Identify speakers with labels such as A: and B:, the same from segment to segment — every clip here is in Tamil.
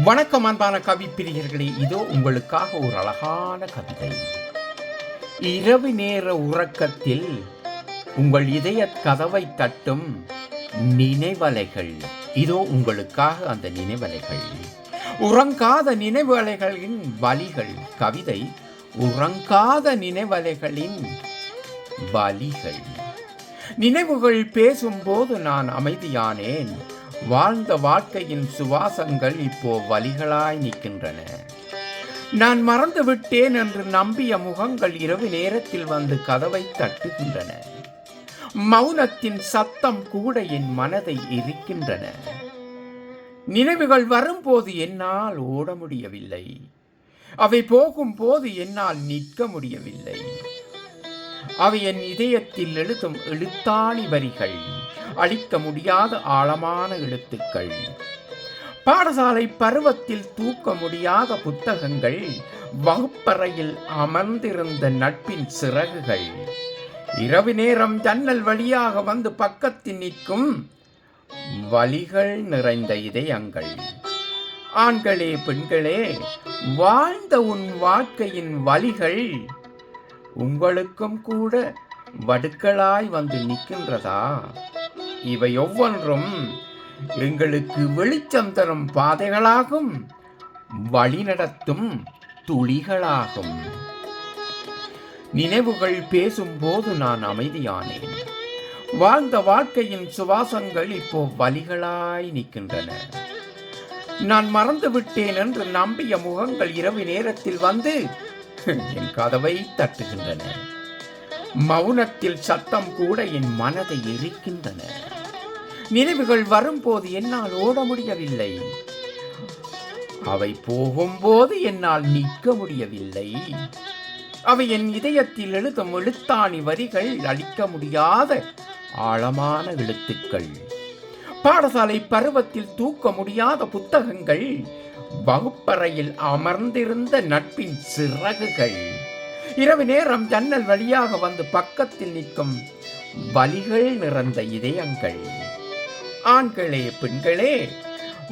A: வணக்கம் அன்பான கவி பிரியர்களே. இதோ உங்களுக்காக ஒரு அழகான கவிதை. இரவு நேர உறக்கத்தில் உங்கள் இதய கதவை தட்டும் நினைவலைகள். இதோ உங்களுக்காக அந்த நினைவலைகள். உறங்காத நினைவலைகளின் வலிகள். கவிதை உறங்காத நினைவலைகளின் வலிகள். நினைவுகள் பேசும்போது நான் அமைதியானேன். வாழ்ந்த வாழ்க்கையின் சுவாசங்கள் இப்போ வலிகளாய் நிற்கின்றன. நான் மறந்து விட்டேன் என்று நம்பிய முகங்கள் இரவு நேரத்தில் வந்து கதவை தட்டுகின்றன. மௌனத்தின் சத்தம் கூட என் மனதை எரிக்கின்றன. நினைவுகள் வரும்போது என்னால் ஓட முடியவில்லை. அவை போகும்போது என்னால் நிற்க முடியவில்லை. அவை என் இதயத்தில் எழுதும் எழுத்தாணி வரிகள் அழிக்க முடியாத ஆழமான எழுத்துக்கள். பாடசாலை பருவத்தில் தூக்க முடியாத புத்தகங்கள் வகுப்பறையில் அமர்ந்திருந்த நட்பின் சிறகுகள். இரவு நேரம் ஜன்னல் வழியாக வந்து பக்கத்தில் நிற்கும் வலிகள் நிறைந்த இதயங்கள். ஆண்களே பெண்களே வாழ்ந்த உன் வாழ்க்கையின் வலிகள் உங்களுக்கும் கூட வடுக்களாய் வந்து நிற்கின்றதா? இவை ஒவ்வொன்றும் எங்களுக்கு வெளிச்சம் தரும் பாதைகளாகும் வழிநடத்தும் துளிகளாகும். நினைவுகள் பேசும்போது நான் அமைதியானேன். வாழ்ந்த வாழ்க்கையின் சுவாசங்கள் இப்போ வலிகளாய் நிற்கின்றன. நான் மறந்து விட்டேன் என்று நம்பிய முகங்கள் இரவு நேரத்தில் வந்து என் கதவை தட்டுகின்றன. மௌனத்தில் சத்தம் கூட என் மனதை எரிக்கின்றன. நினைவுகள் வரும்போது என்னால் ஓட முடியவில்லை. அவை போகும்போது என்னால் நிற்க முடியவில்லை. அவை என் இதயத்தில் எழுதும் எழுத்தாணி வரிகள் அளிக்க முடியாத ஆழமான எழுத்துக்கள். பாடசாலை பருவத்தில் தூக்க முடியாத புத்தகங்கள் வகுப்பறையில் அமர்ந்திருந்த நட்பின் சிறகுகள். இரவு நேரம் ஜன்னல் வழியாக வந்து பக்கத்தில் நிற்கும் வலிகள் நிறந்த இதயங்கள். ஆண்களே பெண்களே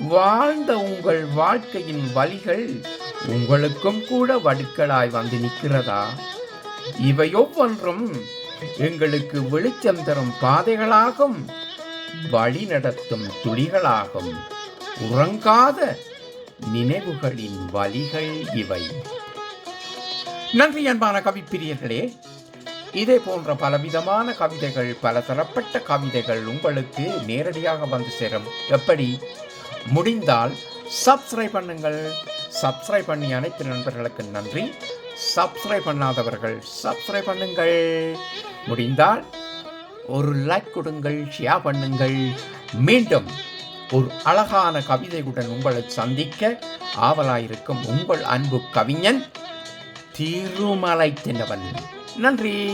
A: வாழ்ந்த உங்கள் வாழ்க்கையின் வலிகள் உங்களுக்கும் கூட வடுக்களாய் வந்து நிற்கிறதா? இவை ஒவ்வொன்றும் எங்களுக்கு வெளிச்சம் தரும் பாதைகளாகும் வழி நடத்தும் துளிகளாகும். உறங்காத நினைவுகளின் வழிகள் இவை. நன்றி அன்பான கவிப்பிரியர்களே இதே போன்ற பலவிதமான கவிதைகள் பல தரப்பட்ட கவிதைகள் உங்களுக்கு நேரடியாக வந்து சேரும். எப்படி? முடிந்தால் சப்ஸ்கிரைப் பண்ணுங்கள். சப்ஸ்கிரைப் பண்ணி அனைத்து நண்பர்களுக்கு நன்றி. சப்ஸ்கிரைப் பண்ணாதவர்கள் சப்ஸ்கிரைப் பண்ணுங்கள். முடிந்தால் ஒரு லைக் கொடுங்கள் ஷேர் பண்ணுங்கள். மீண்டும் ஒரு அழகான கவிதையுடன் உங்களை சந்திக்க ஆவலாயிருக்கும் உங்கள் அன்பு கவிஞன் திருமலை தின்னவன். நன்றி.